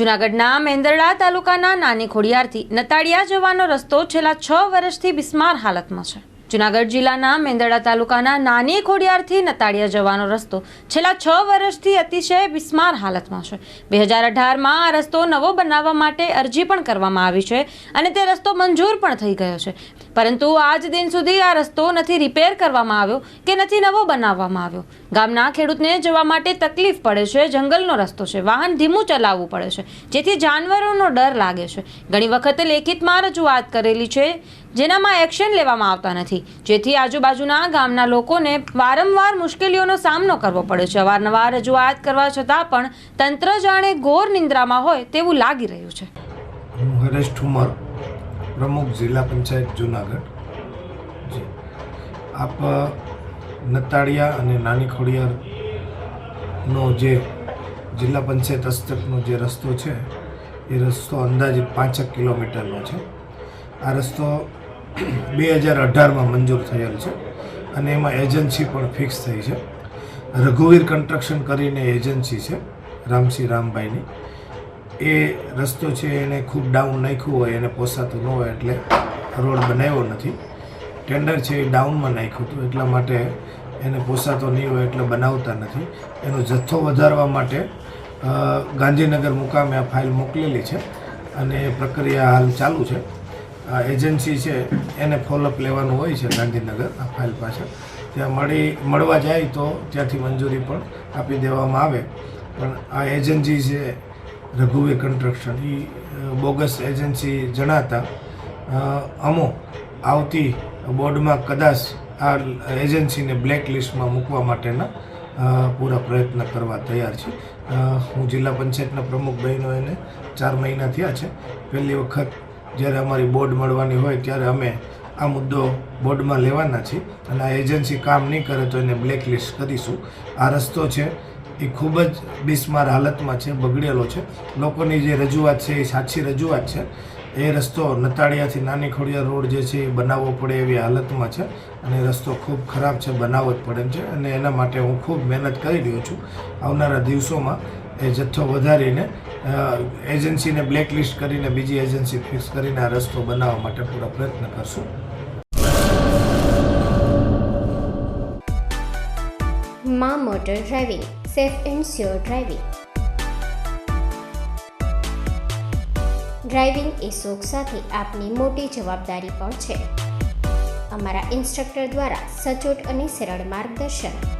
જૂનાગઢના મેંદરડા તાલુકાના નાની ખોડિયારથી નતાળિયા જવાનો રસ્તો છેલ્લા છ વર્ષથી બિસ્માર હાલતમાં છે. જૂનાગઢ જિલ્લાના મેંદરડા તાલુકાના નાની ખોડિયારથી નતાળિયા જવાનો રસ્તો છેલ્લા છ વર્ષથી અતિશય બિસ્માર હાલતમાં છે. બે હજાર અઢારમાં આ રસ્તો નવો બનાવવા માટે અરજી પણ કરવામાં આવી છે અને તે રસ્તો મંજૂર પણ થઈ ગયો છે. પરંતુ આજ દિન સુધી આ રસ્તો નથી રિપેર કરવામાં આવ્યો કે નથી નવો બનાવવામાં આવ્યો. ગામના ખેડૂતને જવા માટે તકલીફ પડે છે, જંગલનો રસ્તો છે, વાહન ધીમું ચલાવવું પડે છે, જેથી જાનવરોનો ડર લાગે છે. ઘણી વખત લેખિતમાં રજૂઆત કરેલી છે જેનામાં એક્શન લેવામાં આવતા નથી. જેથી આજુબાજુના ગામના લોકોને વારંવાર મુશ્કેલીઓનો સામનો કરવો પડે છે. અવારનવાર રજૂઆત કરવા છતાં પણ તંત્ર જાણે ઘોર નિંદ્રામાં હોય તેવું લાગી રહ્યું છે. હું હરેશ ઠુમર, પ્રમુખ જિલ્લા પંચાયત જુનાગઢ. આપ નતાળિયા અને નાની ખોડિયારનો જે જિલ્લા પંચાયત હસ્તકનો જે રસ્તો છે, એ રસ્તો અંદાજે પાંચેક કિલોમીટરનો છે. આ રસ્તો બે હજાર અઢારમાં મંજૂર થયેલ છે અને એમાં એજન્સી પણ ફિક્સ થઈ છે. રઘુવીર કન્સ્ટ્રક્શન કરીને એજન્સી છે, રામસિંહ રામભાઈની. એ રસ્તો છે એને ખૂબ ડાઉન નાખ્યું હોય, એને પોસાતું ન હોય એટલે રોડ બનાવ્યો નથી. ટેન્ડર છે એ ડાઉનમાં નાખ્યું હતું, એટલા માટે એને પોસાતો નહીં હોય એટલે બનાવતા નથી. એનો જથ્થો વધારવા માટે ગાંધીનગર મુકામે આ ફાઇલ મોકલેલી છે અને એ પ્રક્રિયા હાલ ચાલુ છે. એજન્સી છે, એને ફોલોઅપ લેવાનું હોય છે ગાંધીનગર, આ ફાઇલ પાછળ. ત્યાં મળી, મળવા જાય તો ત્યાંથી મંજૂરી પણ આપી દેવામાં આવે. પણ આ એજન્સી છે રઘુવે કન્સ્ટ્રક્શન એ બોગસ એજન્સી જણાતા અમો આવતી બોર્ડમાં કદાચ આ એજન્સીને બ્લેક લિસ્ટમાં મૂકવા માટેના પૂરા પ્રયત્ન કરવા તૈયાર છે. હું જિલ્લા પંચાયતના પ્રમુખ બહેનો એને ચાર મહિના થયા છે. પહેલી વખત જ્યારે અમારી બોર્ડ મળવાની હોય ત્યારે અમે આ મુદ્દો બોર્ડમાં લેવાના છીએ અને આ એજન્સી કામ નહીં કરે તો એને બ્લેક લિસ્ટ કરીશું. આ રસ્તો છે એ ખૂબ જ બિસ્માર હાલતમાં છે, બગડેલો છે. લોકોની જે રજૂઆત છે એ સાચી રજૂઆત છે. એ રસ્તો નતાળિયાથી નાની ખોડિયા રોડ જે છે એ બનાવવો પડે એવી હાલતમાં છે અને રસ્તો ખૂબ ખરાબ છે બનાવવો જ પડે છે અને એના માટે હું ખૂબ મહેનત કરી રહ્યો છું. આવનારા દિવસોમાં એ જથ્થો વધારીને એજન્સીને બ્લેક લિસ્ટ કરીને બીજી એજન્સી ફિક્સ કરીને આ રસ્તો બનાવવા માટે પૂરો પ્રયત્ન કરશું. મા motor driving, safe and sure driving. Driving એ શોખ સાથે આપની મોટી જવાબદારી પણ છે. અમારા ઇન્સ્ટ્રક્ટર દ્વારા સચોટ અને સરળ માર્ગદર્શન.